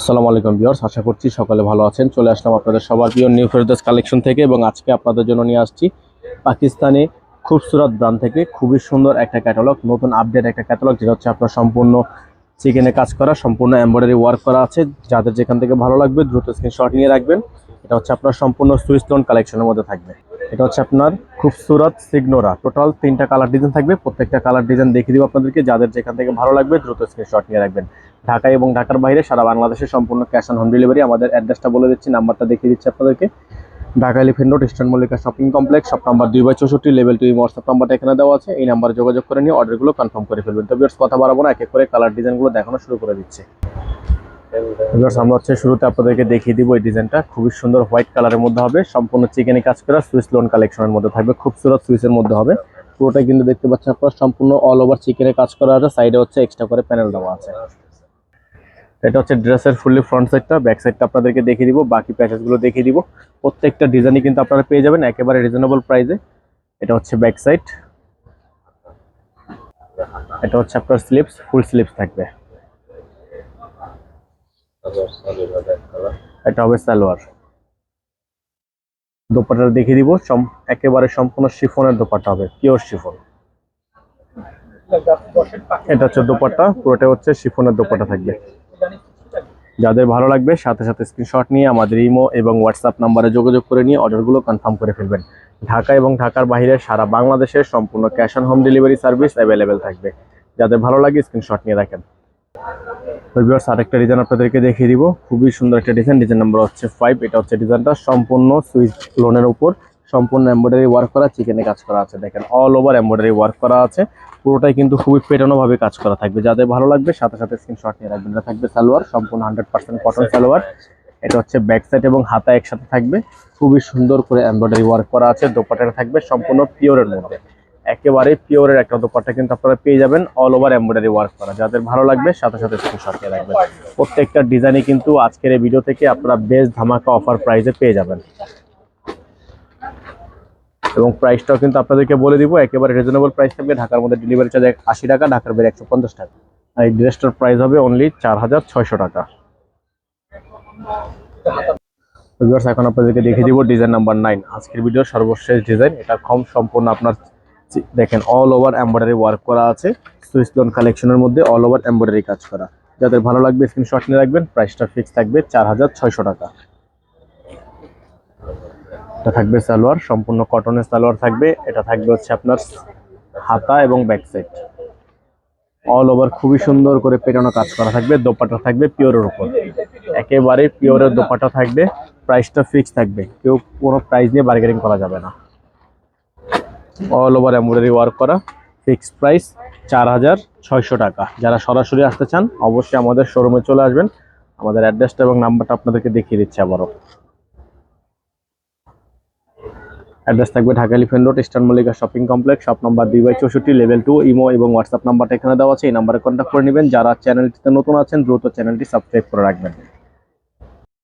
আসসালামু আলাইকুম ভিউয়ার্স, আশা করছি সকালে ভালো আছেন। চলে আসলাম আপনাদের সবার প্রিয় নিউ ফেরদাস কালেকশন থেকে এবং আজকে আপনাদের জন্য নিয়ে আসছি পাকিস্তানি খুবসুরত ব্রান্ড থেকে খুবই সুন্দর একটা ক্যাটালগ নতুন আপডেট একটা ক্যাটালগ যেটা হচ্ছে আপনার সম্পূর্ণ চিকেনে কাজ করা, সম্পূর্ণ এমব্রয়ডারি ওয়ার্ক করা আছে। যাদের যেখান থেকে ভালো লাগবে, দ্রুত স্ক্রিনশট নিয়ে রাখবেন। এটা হচ্ছে আপনার সম্পূর্ণ লোন কালেকশনের মধ্যে থাকবে। এটা হচ্ছে আপনার খুবসুরত সিগনোরা। টোটাল তিনটা কালার ডিজাইন থাকবে। প্রত্যেকটা কালার ডিজাইন দেখিয়ে দিব আপনাদেরকে। যাদের যেখান থেকে ভালো লাগবে দ্রুত স্ক্রিনশট নিয়ে রাখবেন। ঢাকা এবং ঢাকার বাইরে সারা বাংলাদেশে সম্পূর্ণ ক্যাশ অন হোম ডেলিভারি আমাদের অ্যাড্রেসটা বলে দিচ্ছি, নাম্বারটা দেখিয়ে দিচ্ছি আপনাদেরকে। Dhaka Elephant Road Eastern Mallika Shopping Complex shop number দুই বাই চৌষট্টি লেভেল টু হোয়াটসঅ্যাপ নাম্বারটা এখানে দেওয়া আছে। এই নাম্বারে যোগাযোগ করে নিয়ে অর্ডারগুলো কনফার্ম করে ফেলবেন। তো ভিউয়ার্স কথা বাড়াবো না, এক এক করে কালার ডিজাইনগুলো দেখানো শুরু করে দিচ্ছে। হচ্ছে শুরুতে আপনাদেরকে দেখিয়ে দিব এই ডিজাইনটা। খুবই সুন্দর হোয়াইট কালারের মধ্যে হবে। সম্পূর্ণ চিকেনে কাজ করা সুইস লোন কালেকশনের মধ্যে থাকবে। খুব সুরত সুইসের মধ্যে হবে। পুরোটা কিন্তু দেখতে পাচ্ছেন আপনারা, সম্পূর্ণ অল ওভার চিকেনে কাজ করা আছে। সাইডে হচ্ছে এক্সট্রা করে প্যানেল দেওয়া আছে। এটা হচ্ছে ড্রেসের ফুললি ফ্রন্ট সাইডটা ব্যাক সাইডটা আপনাদেরকে দেখিয়ে দিব। বাকি প্যাকেজগুলো দেখিয়ে দিব। প্রত্যেকটা ডিজাইনই কিন্তু আপনারা পেয়ে যাবেন একেবারে রিজনেবল প্রাইসে এটা হচ্ছে ব্যাক সাইড এটা হচ্ছে আপনার স্লিপস ফুল স্লিপস থাকবে। এটা হবে দোপাট্টা দেখিয়ে দিব একেবারে সম্পূর্ণ শিফনের দোপাট্টা হবে পিওর শিফন। এটা হচ্ছে দোপাট্টা পুরোটা হচ্ছে শিফনের দোপাট্টা থাকবে। যাদের ভালো লাগবে, সাথে সাথে স্ক্রিনশট নিয়ে আমাদের ইমো এবং হোয়াটসঅ্যাপ নাম্বারে যোগাযোগ করে নিয়ে অর্ডারগুলো কনফার্ম করে ফেলবেন। ঢাকা এবং ঢাকার বাইরে সারা বাংলাদেশের সম্পূর্ণ cash on home delivery service available থাকবে। যাদের ভালো লাগে স্ক্রিনশট নিয়ে রাখেন ভিউয়ার্স আরেকটা ডিজাইন আপনাদেরকে দেখিয়ে দিব। খুবই সুন্দর একটা ডিজাইন ডিজাইন নাম্বার হচ্ছে ফাইভ এটা হচ্ছে ডিজাইনটা সম্পূর্ণ সুইচ লোনের উপর, সম্পূর্ণ এমব্রয়ডারি ওয়ার্ক করা চিকেনে কাজ করা আছে, দেখেন অল ওভার এমব্রয়ডারি ওয়ার্ক করা আছে, পুরোটাই কিন্তু খুবই পেটানো ভাবে কাজ করা থাকবে। যাদের ভালো লাগবে, সাথে সাথে স্ক্রিনশট নিয়ে রাখবেন, এটা থাকবে সালোয়ার, সম্পূর্ণ হান্ড্রেড পার্সেন্ট কটন সালোয়ার, এটা হচ্ছে ব্যাক সাইড এবং হাতা একসাথে থাকবে, খুবই সুন্দর করে এমব্রয়ডারি ওয়ার্ক করা আছে, দোপাট্টাটা থাকবে সম্পূর্ণ পিওরের মধ্যে। একেবারে পিওরের একটা দোপাট্টা কিন্তু আপনারা পেয়ে যাবেন অল ওভার এমব্রয়ডারি ওয়ার্ক করা। যাদের ভালো লাগবে, সাথে সাথে স্ক্রিনশট রাখবেন। প্রত্যেকটা ডিজাইনই কিন্তু আজকের এই ভিডিও থেকে আপনারা বেস্ট ধামাকা অফার প্রাইসে পেয়ে যাবেন। এবং প্রাইসটাও কিন্তু আপনাদেরকে বলে দিব, একেবারে রিজনেবল প্রাইস থাকবে। ঢাকার মধ্যে ডেলিভারি চার্জ আশি টাকা, ঢাকার বাইরে একশো পঞ্চাশ টাকা। আর এই ড্রেসটার প্রাইস হবে অনলি চার হাজার ছয়শো টাকা। এখন আপনাদেরকে দেখিয়ে দিব ডিজাইন নাম্বার নাইন আজকের ভিডিওর সর্বশেষ ডিজাইন এটা কম সম্পূর্ণ আপনার চি- দেখেন অল ওভার এমব্রয়ডারি ওয়ার্ক করা আছে। লোন কালেকশনের মধ্যে অল ওভার এমব্রয়ডারি কাজ করা। যাদের ভালো লাগবে স্ক্রিনশট নিয়ে রাখবেন প্রাইসটা ফিক্স থাকবে চার হাজার ছয়শো টাকা। এটা থাকবে সালোয়ার, সম্পূর্ণ কটনের সালোয়ার থাকবে। এটা থাকবে হচ্ছে আপনার হাতা এবং ব্যাক সাইড অল ওভার খুবই সুন্দর করে পেটানো কাজ করা থাকবে দোপাটা থাকবে পিওরের উপর। একেবারে পিওরের দোপাটা থাকবে প্রাইসটা ফিক্স থাকবে। কেউ কোনো প্রাইস নিয়ে বার্গেনিং করা যাবে না। অল ওভার এমব্রয়ডারি ওয়ার্ক করা ফিক্স প্রাইস চার হাজার ছয়শো টাকা। যারা সরাসরি আসতে চান, অবশ্যই আমাদের শোরুমে চলে আসবেন। আমাদের অ্যাড্রেসটা এবং নাম্বারটা আপনাদেরকে দেখিয়ে দিচ্ছি আবারও। অ্যাড্রেস থাকবে Dhaka Elephant Road Eastern Mallika Shopping Complex shop number দুই বাই চৌষট্টি লেভেল টু ইমো এবং হোয়াটসঅ্যাপ নাম্বারটা এখানে দেওয়া আছে। এই নাম্বারে কন্ট্যাক্ট করে নেবেন। যারা চ্যানেলটিতে নতুন আছেন, দ্রুত চ্যানেলটি সাবস্ক্রাইব করে রাখবেন।